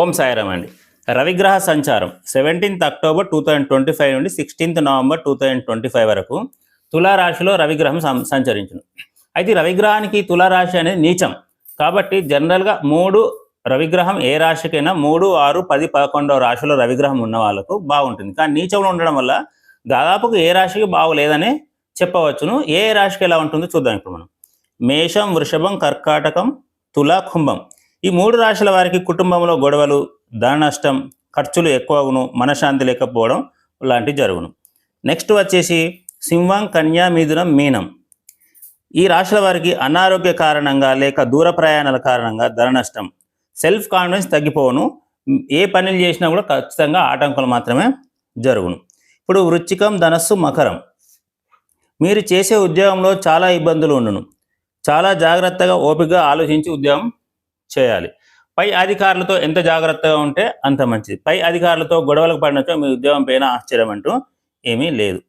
ఓం సాయిరామ్ అండి. రవిగ్రహ సంచారం seventeenth October two thousand twenty five నుండి sixteenth November two thousand twenty five వరకు తులారాశిలో రవిగ్రహం సంచరించును. అయితే రవిగ్రహానికి తులారాశి అనేది నీచం. కాబట్టి జనరల్గా మూడు రవిగ్రహం ఏ రాశికైనా మూడు ఆరు పది పదకొండవ రాశిలో రవిగ్రహం ఉన్న వాళ్ళకు బాగుంటుంది. కానీ నీచంలో ఉండడం వల్ల దాదాపుకు ఏ రాశికి బాగులేదని చెప్పవచ్చును. ఏ రాశికి ఎలా ఉంటుందో చూద్దాం ఇప్పుడు మనం. మేషం వృషభం కర్కాటకం తుల కుంభం ఈ మూడు రాశుల వారికి కుటుంబంలో గొడవలు ధన నష్టం ఖర్చులు ఎక్కువగును మనశ్శాంతి లేకపోవడం లాంటివి జరుగును. నెక్స్ట్ వచ్చేసి సింహం కన్యా మిథునం మీనం. ఈ రాశుల వారికి అనారోగ్య కారణంగా లేక దూర ప్రయాణాల కారణంగా ధన నష్టం సెల్ఫ్ కాన్ఫిడెన్స్ తగ్గిపోవును. ఏ పనులు చేసినా కూడా ఖచ్చితంగా ఆటంకాలు మాత్రమే జరుగును. ఇప్పుడు వృచ్చికం ధనస్సు మకరం. మీరు చేసే ఉద్యోగంలో చాలా ఇబ్బందులు ఉండును. చాలా జాగ్రత్తగా ఓపికగా ఆలోచించి ఉద్యోగం చేయాలి. పై అధికారులతో ఎంత జాగ్రత్తగా ఉంటే అంత మంచిది. పై అధికారులతో గొడవలకు పడినచో మీ ఉద్యోగం పైన ఆశ్చర్యం అంటూ ఏమీ లేదు.